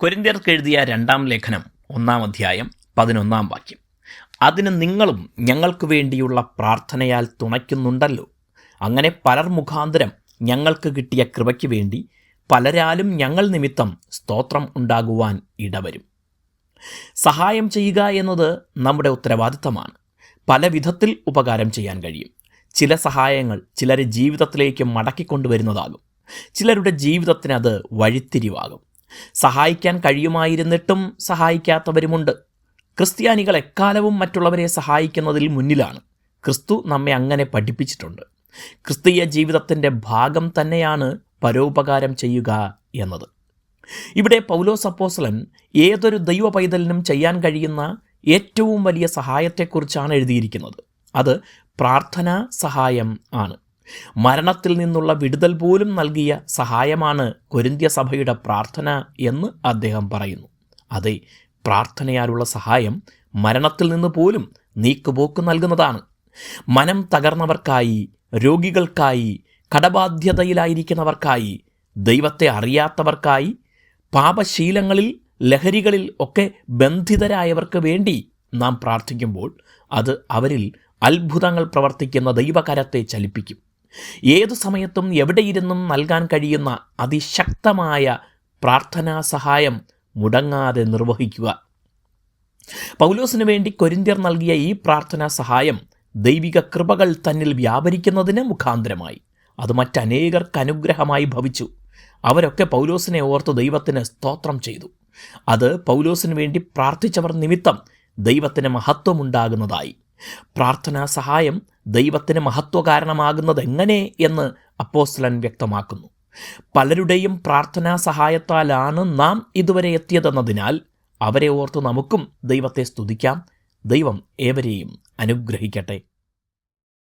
കൊരിന്ത്യർക്ക് എഴുതിയ രണ്ടാം ലേഖനം ഒന്നാം അധ്യായം പതിനൊന്നാം വാക്യം. അതിന് നിങ്ങളും ഞങ്ങൾക്ക് വേണ്ടിയുള്ള പ്രാർത്ഥനയാൽ തുണയ്ക്കുന്നുണ്ടല്ലോ. അങ്ങനെ പലർ മുഖാന്തരം ഞങ്ങൾക്ക് കിട്ടിയ കൃപയ്ക്ക് വേണ്ടി പലരാലും ഞങ്ങൾ നിമിത്തം സ്തോത്രം ഉണ്ടാകുവാൻ ഇടവരും. സഹായം ചെയ്യുക എന്നത് നമ്മുടെ ഉത്തരവാദിത്തമാണ്. പല വിധത്തിൽ ഉപകാരം ചെയ്യാൻ കഴിയും. ചില സഹായങ്ങൾ ചിലരെ ജീവിതത്തിലേക്ക് മടക്കിക്കൊണ്ടുവരുന്നതാകും. ചിലരുടെ ജീവിതത്തിന് അത് വഴിത്തിരിവാകും. സഹായിക്കാൻ കഴിയുമായിരുന്നിട്ടും സഹായിക്കാത്തവരുമുണ്ട്. ക്രിസ്ത്യാനികൾ എക്കാലവും മറ്റുള്ളവരെ സഹായിക്കുന്നതിൽ മുന്നിലാണ്. ക്രിസ്തു നമ്മെ അങ്ങനെ പഠിപ്പിച്ചിട്ടുണ്ട്. ക്രിസ്തീയ ജീവിതത്തിന്റെ ഭാഗം തന്നെയാണ് പരോപകാരം ചെയ്യുക എന്നത്. ഇവിടെ പൗലോസ് അപ്പോസ്ലൻ ഏതൊരു ദൈവ പൈതലിനും ചെയ്യാൻ കഴിയുന്ന ഏറ്റവും വലിയ സഹായത്തെക്കുറിച്ചാണ് എഴുതിയിരിക്കുന്നത്. അത് പ്രാർത്ഥനാ സഹായം ആണ്. മരണത്തിൽ നിന്നുള്ള വിടുതൽ പോലും നൽകിയ സഹായമാണ് കൊരിന്ത്യ സഭയുടെ പ്രാർത്ഥന എന്ന് അദ്ദേഹം പറയുന്നു. അതെ പ്രാർത്ഥനയാലുള്ള സഹായം മരണത്തിൽ നിന്ന് പോലും നീക്കുപോക്ക് നൽകുന്നതാണ്. മനം തകർന്നവർക്കായി രോഗികൾക്കായി കടബാധ്യതയിലായിരിക്കുന്നവർക്കായി ദൈവത്തെ അറിയാത്തവർക്കായി പാപശീലങ്ങളിൽ ലഹരികളിൽ ഒക്കെ ബന്ധിതരായവർക്ക് വേണ്ടി നാം പ്രാർത്ഥിക്കുമ്പോൾ അത് അവരിൽ അത്ഭുതങ്ങൾ പ്രവർത്തിക്കുന്ന ദൈവകരത്തെ ചലിപ്പിക്കും. ഏതു സമയത്തും എവിടെയിരുന്നും നൽകാൻ കഴിയുന്ന അതിശക്തമായ പ്രാർത്ഥനാ സഹായം മുടങ്ങാതെ നിർവഹിക്കുക. പൗലോസിനു വേണ്ടി കൊരിന്ത്യർ നൽകിയ ഈ പ്രാർത്ഥനാ സഹായം ദൈവിക കൃപകൾ തന്നിൽ വ്യാപരിക്കുന്നതിന് മുഖാന്തരമായി. അത് മറ്റനേകർക്ക് അനുഗ്രഹമായി ഭവിച്ചു. അവരൊക്കെ പൗലോസിനെ ഓർത്ത് ദൈവത്തിന് സ്തോത്രം ചെയ്തു. അത് പൗലോസിന് വേണ്ടി പ്രാർത്ഥിച്ചവർ നിമിത്തം ദൈവത്തിന് മഹത്വമുണ്ടാകുന്നതായി. പ്രാർത്ഥനാ സഹായം ദൈവത്തിന് മഹത്വകാരണമാകുന്നത് എങ്ങനെ എന്ന് അപ്പോസ്ലൻ വ്യക്തമാക്കുന്നു. പലരുടെയും പ്രാർത്ഥനാ സഹായത്താലാണ് നാം ഇതുവരെ എത്തിയതെന്നതിനാൽ അവരെ ഓർത്ത് നമുക്കും ദൈവത്തെ സ്തുതിക്കാം. ദൈവം ഏവരെയും അനുഗ്രഹിക്കട്ടെ.